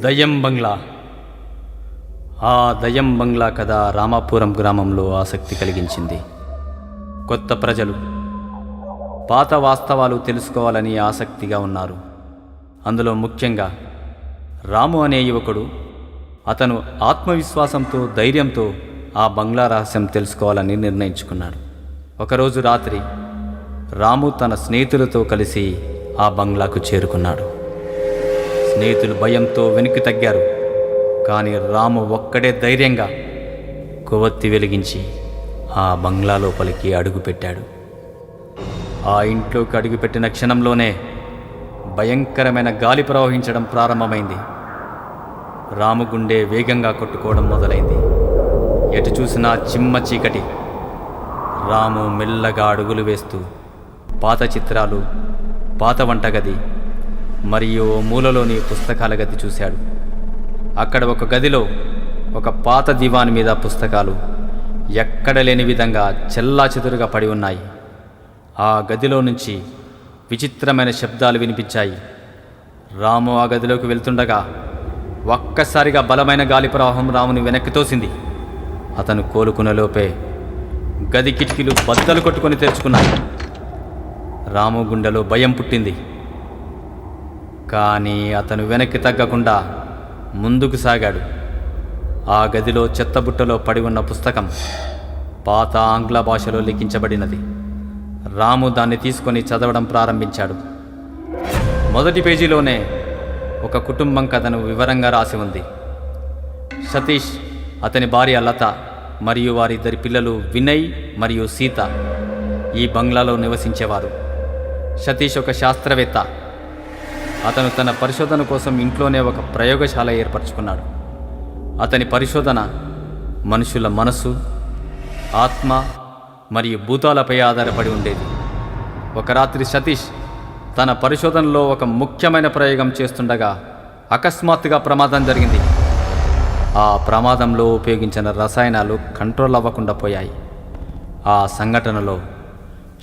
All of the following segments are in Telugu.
దయ్యం బంగ్లా. ఆ దయ్యం బంగ్లా కథ రామాపురం గ్రామంలో ఆసక్తి కలిగించింది. కొత్త ప్రజలు పాత వాస్తవాలు తెలుసుకోవాలని ఆసక్తిగా ఉన్నారు. అందులో ముఖ్యంగా రాము అనే యువకుడు అతను ఆత్మవిశ్వాసంతో ధైర్యంతో ఆ బంగ్లా రహస్యం తెలుసుకోవాలని నిర్ణయించుకున్నాడు. ఒకరోజు రాత్రి రాము తన స్నేహితులతో కలిసి ఆ బంగ్లాకు చేరుకున్నాడు. స్నేహితులు భయంతో వెనక్కి తగ్గారు. కానీ రాము ఒక్కడే ధైర్యంగా కొవ్వొత్తి వెలిగించి ఆ బంగ్లా లోపలికి అడుగుపెట్టాడు ఆ ఇంట్లోకి అడుగుపెట్టిన క్షణంలోనే భయంకరమైన గాలి ప్రవహించడం ప్రారంభమైంది. రాము గుండె వేగంగా కొట్టుకోవడం మొదలైంది. ఎటు చూసినా చిమ్మ చీకటి. రాము మెల్లగా అడుగులు వేస్తూ పాత చిత్రాలు పాత వంటగది మరియు మూలలోని పుస్తకాల గది చూశాడు. అక్కడ ఒక గదిలో ఒక పాత దివాన్ మీద పుస్తకాలు ఎక్కడ లేని విధంగా చెల్లాచెదురుగా పడి ఉన్నాయి. ఆ గదిలో నుంచి విచిత్రమైన శబ్దాలు వినిపించాయి. రాము ఆ గదిలోకి వెళ్తుండగా ఒక్కసారిగా బలమైన గాలి ప్రవాహం రాముని వెనక్కి తోసింది. అతను కోలుకున్న లోపే గది కిటికీలు బద్దలు కొట్టుకొని తెరుచుకున్నాయి. రాము గుండెలో భయం పుట్టింది. కానీ అతను వెనక్కి తగ్గకుండా ముందుకు సాగాడు. ఆ గదిలో చెత్తబుట్టలో పడి ఉన్న పుస్తకం పాత ఆంగ్ల భాషలో లిఖించబడినది. రాము దాన్ని తీసుకొని చదవడం ప్రారంభించాడు. మొదటి పేజీలోనే ఒక కుటుంబం కథను వివరంగా రాసి ఉంది. సతీష్ అతని భార్య లత మరియు వారిద్దరి పిల్లలు వినయ్ మరియు సీత ఈ బంగ్లాలో నివసించేవారు. సతీష్ ఒక శాస్త్రవేత్త. అతను తన పరిశోధన కోసం ఇంట్లోనే ఒక ప్రయోగశాల ఏర్పరచుకున్నాడు. అతని పరిశోధన మనుషుల మనసు ఆత్మ మరియు భూతాలపై ఆధారపడి ఉండేది. ఒక రాత్రి సతీష్ తన పరిశోధనలో ఒక ముఖ్యమైన ప్రయోగం చేస్తుండగా అకస్మాత్తుగా ప్రమాదం జరిగింది. ఆ ప్రమాదంలో ఉపయోగించిన రసాయనాలు కంట్రోల్ అవ్వకుండా పోయాయి. ఆ సంఘటనలో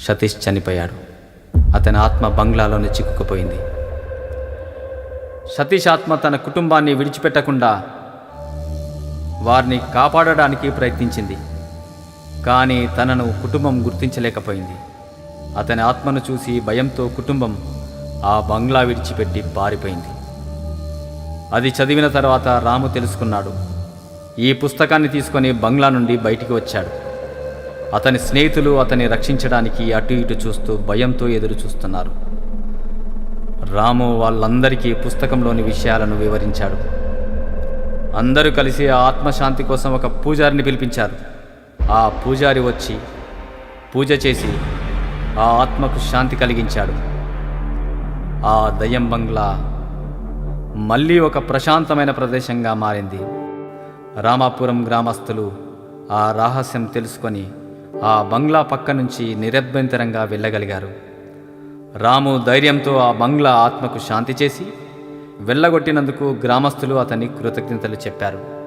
సతీష్ చనిపోయాడు. అతని ఆత్మ బంగ్లాలోనే చిక్కుకుపోయింది. సతీష్ ఆత్మ తన కుటుంబాన్ని విడిచిపెట్టకుండా వారిని కాపాడడానికి ప్రయత్నించింది. కానీ తనను కుటుంబం గుర్తించలేకపోయింది. అతని ఆత్మను చూసి భయంతో కుటుంబం ఆ బంగ్లా విడిచిపెట్టి పారిపోయింది. అది చదివిన తర్వాత రాము తెలుసుకున్నాడు. ఈ పుస్తకాన్ని తీసుకొని బంగ్లా నుండి బయటికి వచ్చాడు. అతని స్నేహితులు అతన్ని రక్షించడానికి అటు ఇటు చూస్తూ భయంతో ఎదురు చూస్తున్నారు. రాము వాళ్ళందరికీ పుస్తకంలోని విషయాలను వివరించాడు. అందరూ కలిసి ఆ ఆత్మశాంతి కోసం ఒక పూజారిని పిలిపించారు. ఆ పూజారి వచ్చి పూజ చేసి ఆ ఆత్మకు శాంతి కలిగించాడు. ఆ దయ్యం బంగ్లా మళ్ళీ ఒక ప్రశాంతమైన ప్రదేశంగా మారింది. రామాపురం గ్రామస్తులు ఆ రహస్యం తెలుసుకొని ఆ బంగ్లా పక్క నుంచి నిరభ్యంతరంగా వెళ్ళగలిగారు. రాము ధైర్యంతో ఆ బంగ్లా ఆత్మకు శాంతి చేసి వెళ్ళగొట్టినందుకు గ్రామస్తులు అతని కృతజ్ఞతలు చెప్పారు.